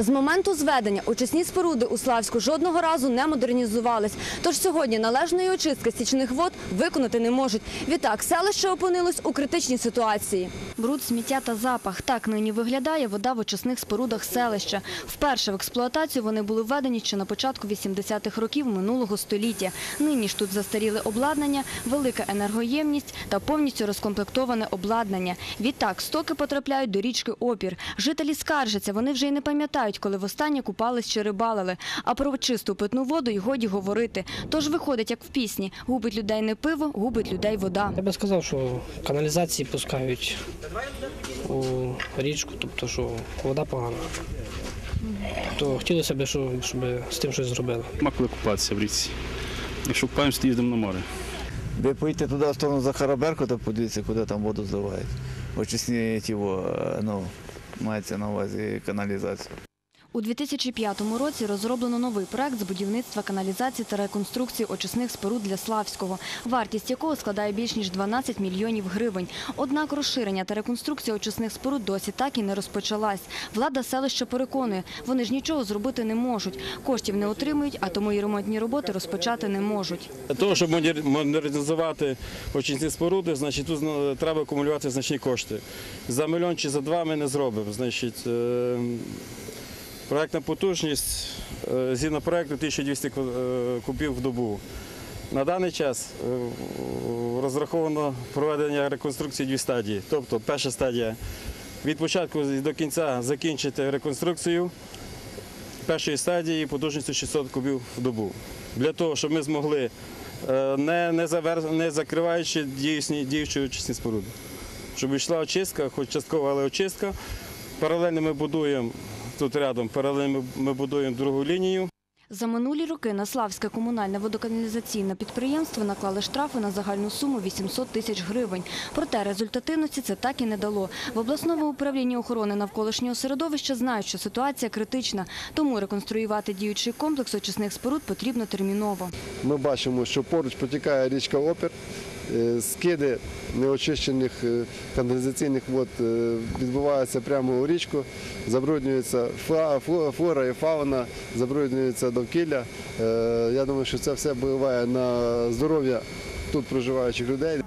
З моменту зведення очисні споруди у Славську жодного разу не модернізувались. Тож сьогодні належної очистки стічних вод виконати не можуть. Відтак, селище опинилось у критичній ситуації. Бруд, сміття та запах. Так нині виглядає вода в очисних спорудах селища. Вперше в експлуатацію вони були введені ще на початку 80-х років минулого століття. Нині ж тут застаріле обладнання, велика енергоємність та повністю розкомплектоване обладнання. Відтак, стоки потрапляють до річки Опір. Жителі скаржаться, вони вже й не пам'ятають, коли востаннє купались чи рибалили. А про чисту питну воду й годі говорити. Тож виходить, як в пісні, губить людей не пиво, губить людей вода. Я би сказав, що каналізації пускають у річку, тобто що вода погана. То хотілося б, щоб, з тим щось зробили. Нема коли купатися в річці. Якщо купаємося, то їздимо на море. Ви поїдете туди в сторону Захара Беркута, подивіться, куди там воду зливають. Очисні ті, е, ну, мається на увазі каналізація. У 2005 році розроблено новий проект з будівництва каналізації та реконструкції очисних споруд для Славського, вартість якого складає більш ніж 12 мільйонів гривень. Однак розширення та реконструкція очисних споруд досі так і не розпочалась. Влада селища переконує, вони ж нічого зробити не можуть. Коштів не отримують, а тому і ремонтні роботи розпочати не можуть. Для того, щоб модер- модернізувати очисні споруди, значить, тут треба акумулювати значні кошти. За мільйон чи за два ми не зробимо. Значить, е, проектна потужність е, згідно проекту 1200 ку- е, кубів в добу. На даний час е, розраховано проведення реконструкції дві стадії. Тобто перша стадія від початку до кінця закінчити реконструкцію першої стадії потужністю 600 кубів в добу. Для того, щоб ми змогли, не, не, завер... не закриваючи діючні, діючі очисні споруди, щоб йшла очистка, хоч часткова, але очистка. Паралельно ми будуємо тут рядом, паралельно ми- будуємо другу лінію. За минулі роки на Славське комунальне водоканалізаційне підприємство наклали штрафи на загальну суму 800 тисяч гривень. Проте результативності це так і не дало. В обласному управлінні охорони навколишнього середовища знають, що ситуація критична, тому реконструювати діючий комплекс очисних споруд потрібно терміново. Ми бачимо, що поруч протікає річка Опір. Е, Скиди неочищених е, каналізаційних вод е, відбуваються прямо у річку, забруднюється флора і фауна, забруднюється довкілля. Я думаю, що це все впливає на здоров'я тут проживаючих людей.